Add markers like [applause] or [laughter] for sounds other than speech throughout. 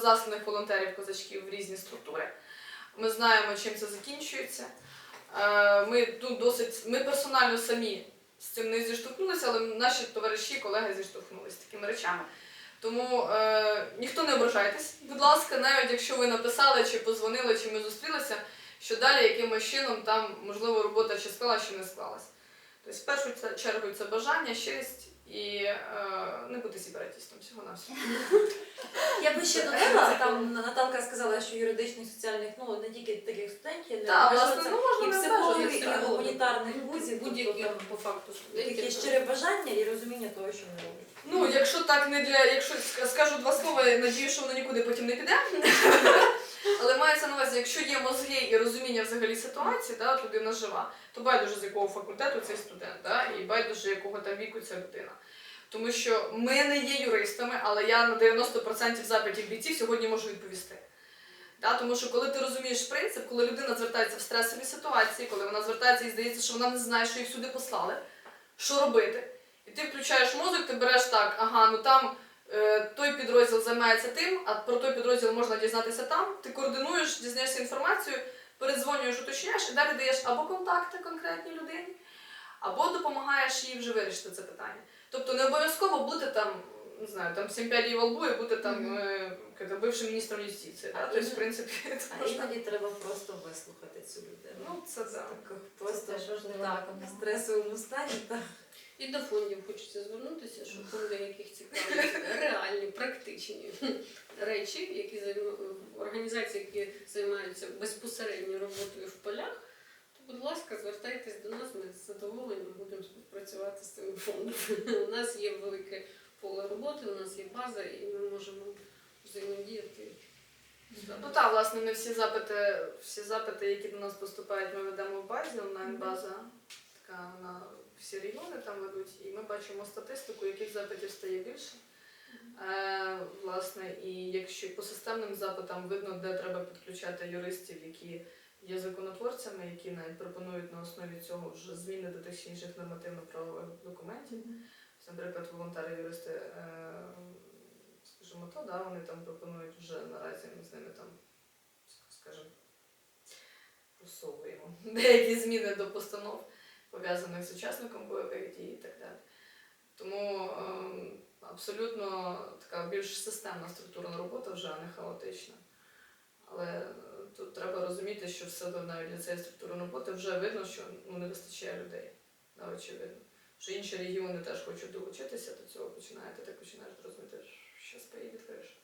засланих волонтерів козачків в різні структури. Ми знаємо, чим це закінчується. Е, Ми ну, досить, ми персонально самі з цим не зіштовхнулися, але наші товариші, колеги зіштовхнулися з такими речами. Тому е, ніхто не ображайтесь, будь ласка, навіть якщо ви написали, чи позвонили, чи ми зустрілися, що далі якимось чином там, можливо, робота чи склалась, чи не склалась. Тобто, в першу чергу це бажання, щирість і е, не бути сепаратістом всього на всього. [laughs] Я би ще додала, там Наталка сказала, що юридичних соціальних, ну не тільки таких студентів, не Так, власне, ну можна і не психологів, і гуманітарних вузів, Будь-які тобто там по факту таке студентів. щире бажання і розуміння того, що вони роблять. Ну, якщо так не для. Якщо ска- скажу два слова, я надію, що воно нікуди потім не піде. [laughs] Але мається на увазі, якщо є мозги і розуміння взагалі ситуації, да, от людина жива, то байдуже з якого факультету цей студент, да, і байдуже якого там віку ця людина. Тому що ми не є юристами, але я на 90% запитів бійців сьогодні можу відповісти. Да, тому що коли ти розумієш принцип, коли людина звертається в стресові ситуації, коли вона звертається і здається, що вона не знає, що їх сюди послали, що робити. І ти включаєш мозок, ти береш так, ага, ну там той підрозділ займається тим, а про той підрозділ можна дізнатися там. Ти координуєш, дізнаєшся інформацію, передзвонюєш, уточняєш і далі даєш або контакти конкретній людині, або допомагаєш їй вже вирішити це питання. Тобто не обов'язково бути там, не знаю, там сімпядій во лбу і бути там е, як бившим міністром юстиції. Да? А Тобто, в принципі, це [laughs] А можна. іноді треба просто вислухати цю людину. Ну, це да. Так, просто теж так, в стресовому стані. Так. І до фондів хочеться звернутися, що фонди, яких цікавлять реальні, практичні речі, які займа- організації, які займаються безпосередньо роботою в полях, то, будь ласка, звертайтесь до нас, ми з задоволенням будемо співпрацювати з цим фондом. [laughs] У нас є велике поле роботи, у нас є база, і ми можемо взаємодіяти. Ну так, власне, ми всі запити, всі запити, які до нас поступають, ми ведемо в базі, онлайн-база, така вона всі регіони там ведуть, і ми бачимо статистику, яких запитів стає більше. Е, власне, і якщо по системним запитам видно, де треба підключати юристів, які є законотворцями, які навіть пропонують на основі цього вже зміни до тих чи інших нормативно-правових документів. Наприклад, волонтери-юристи, е, скажімо то, да, вони там пропонують вже наразі ми з ними там, скажімо, просовуємо [laughs] деякі зміни до постанов, пов'язаних з учасником бойових дій і так далі. Тому ем, абсолютно така більш системна структурна робота вже, а не хаотична. Але е, тут треба розуміти, що все одно навіть для цієї структурної роботи вже видно, що ну, не вистачає людей. Да, очевидно. Що інші регіони теж хочуть долучитися до цього, починаєте так починаєш розуміти, що спає відкриєш.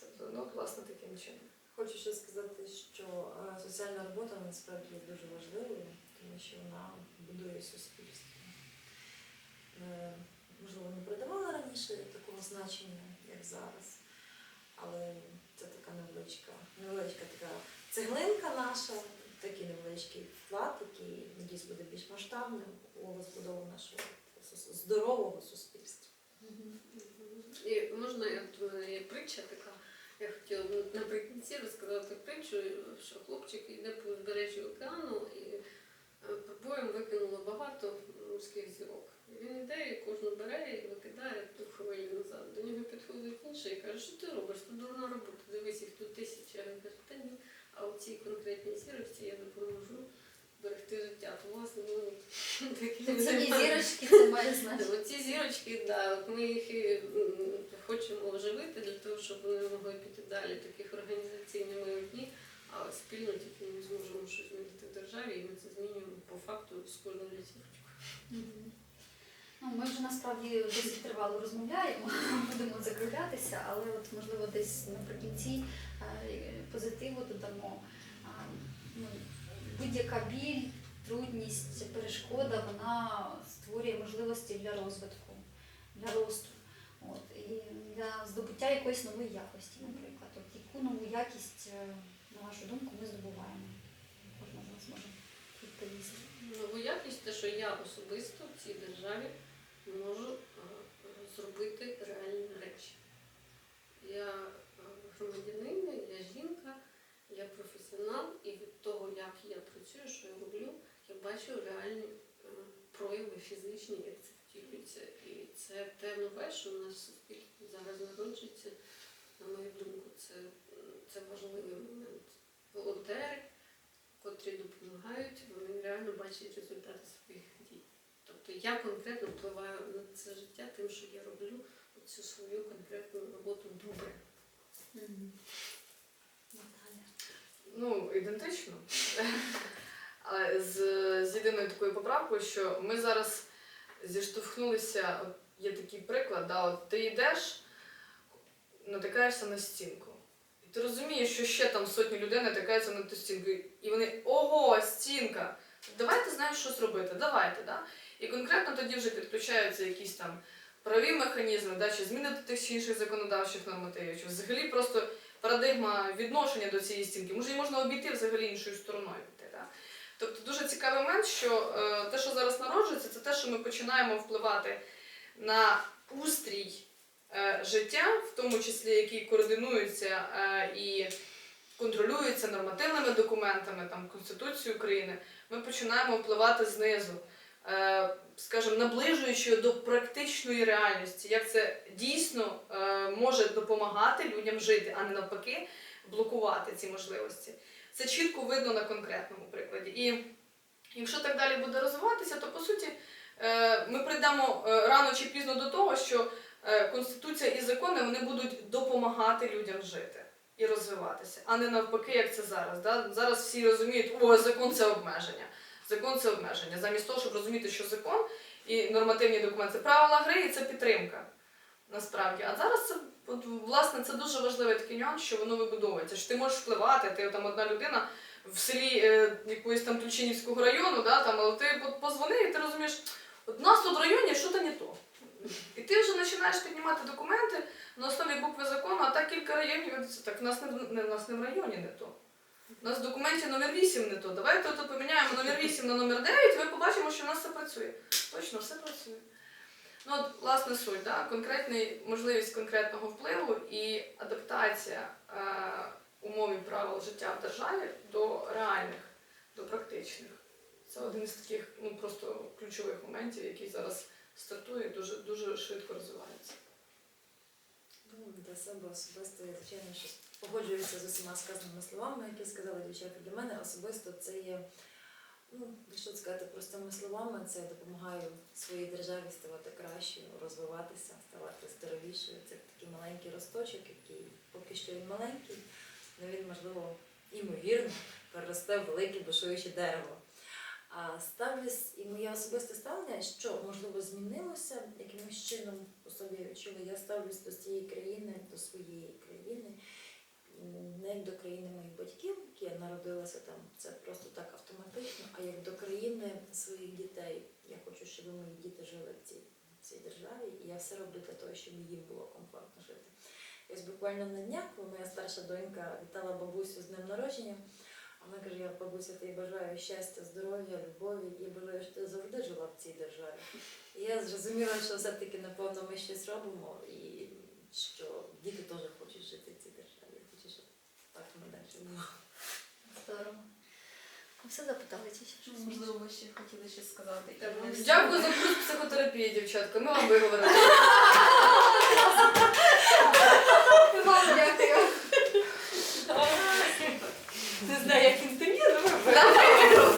Тобто, ну, власне, таким чином. Хочу ще сказати, що е, соціальна робота насправді дуже важливою, тому що вона будує суспільство. Можливо, не придавала раніше такого значення, як зараз, але це така невеличка, невеличка така цеглинка наша, такий невеличкий вклад, який надіюсь буде більш масштабним у розбудову нашого здорового суспільства. І можна, мене є притча така. Я хотіла наприкінці розказати притчу, що хлопчик йде по узбережжю океану і е, пробоєм викинуло багато морських зірок. Він йде і кожну бере і викидає ту хвилю назад. До нього підходить інший і каже, що ти робиш? Це дурна робота. Дивись, їх тут тисяча. Він каже, та ні. А у цій конкретній зірочці я допоможу берегти життя. То власне ми от такими Це не зірочки, це має значення. Оці зірочки, да, ми їх і, хочемо оживити для того, щоб вони могли піти далі. Таких організацій немає одні, а спільно тільки ми зможемо щось змінити в державі, і ми це змінюємо по факту з кожною зірочкою. Ну, ми вже насправді досить тривало розмовляємо, [laughs] будемо закруглятися, але от можливо десь наприкінці е, позитиву додамо. Ну, Будь-яка біль, трудність, перешкода, вона створює можливості для розвитку, для росту. От, і для здобуття якоїсь нової якості, наприклад. От яку нову якість, е, на вашу думку, ми здобуваємо? Кожна з нас може відповісти. Нову якість те, що я особисто в цій державі можу е, зробити реальні речі. Я е, громадянин, я жінка, я професіонал, і від того, як я працюю, що я роблю, я бачу реальні е, прояви фізичні, як це втілюється. Те що в нас в зараз народжується, на мою думку, це це, важливий момент. Волонтери, котрі допомагають, вони реально бачать результати своїх дій. Тобто я конкретно впливаю на це життя тим, що я роблю цю свою конкретну роботу добре. Наталя. Ну, ідентично. Але з, з єдиною такою поправкою, що ми зараз зіштовхнулися, є такий приклад, да, от ти йдеш, натикаєшся на стінку. І ти розумієш, що ще там сотні людей натикаються на ту стінку. І вони ого, стінка! Давайте знаємо, що зробити, давайте. Да? І конкретно тоді вже підключаються якісь там праві механізми, да, чи зміни до тих чи інших законодавчих нормативів, чи взагалі просто парадигма відношення до цієї стінки. Може, її можна обійти взагалі іншою стороною. Тобто дуже цікавий момент, що е, те, що зараз народжується, це те, що ми починаємо впливати на устрій е, життя, в тому числі який координується е, і контролюється нормативними документами, там Конституцією України, ми починаємо впливати знизу. Е, скажімо, наближуючи до практичної реальності, як це дійсно може допомагати людям жити, а не навпаки блокувати ці можливості. Це чітко видно на конкретному прикладі. І якщо так далі буде розвиватися, то по суті ми прийдемо е, рано чи пізно до того, що е, Конституція і закони вони будуть допомагати людям жити і розвиватися, а не навпаки, як це зараз. Да? Зараз всі розуміють, о, закон це обмеження. Закон це обмеження. Замість того, щоб розуміти, що закон і нормативні документи це правила гри і це підтримка. Насправді. А зараз це от, власне це дуже важливий такий нюанс, що воно вибудовується. Що ти можеш впливати, ти там одна людина в селі е, якоїсь там Ключинівського району, да, там, але ти от позвонив і ти розумієш, от у нас тут в районі що то не то. І ти вже починаєш піднімати документи на основі букви закону, а так кілька районів, так в нас не, в- нас не в районі не то. У нас в документі номер 8 не то. Давайте ото поміняємо номер 8 на номер 9, і ми побачимо, що в нас все працює. Точно, все працює. Ну, от, власне, суть, да? Конкретний, можливість конкретного впливу і адаптація е, умов і правил життя в державі до реальних, до практичних. Це один із таких ну, просто ключових моментів, який зараз стартує дуже, дуже швидко розвивається. Ну, для себе особисто, я звичайно, що погоджуюся з усіма сказаними словами, які сказали дівчата. Для мене особисто це є, ну, якщо сказати простими словами, це допомагає своїй державі ставати кращою, розвиватися, ставати здоровішою. Це такий маленький росточок, який поки що він маленький, але він, можливо, імовірно, переросте в велике бушуюче дерево. Ставлюсь, і моє особисте ставлення, що можливо змінилося, якимось чином у собі відчула, я ставлюсь до цієї країни, до своєї країни, не як до країни моїх батьків, які я народилася там, це просто так автоматично, а як до країни своїх дітей. Я хочу, щоб мої діти жили в цій, в цій державі, і я все роблю для того, щоб їм було комфортно жити. Ось буквально на днях, коли моя старша донька вітала бабусю з днем народження. Вона каже, я бабуся, тобі бажаю щастя, здоров'я, любові. Я бажаю, щоб ти завжди жила в цій державі. І я зрозуміла, що все-таки напевно ми щось робимо, і що діти теж хочуть жити в цій державі. Хочу, щоб так ми далі було. Здорово. Все запитали чи ще щось? Можливо, ви ще хотіли щось сказати. Дякую за курс психотерапії, дівчатка. Ми вам виговорили. [laughs]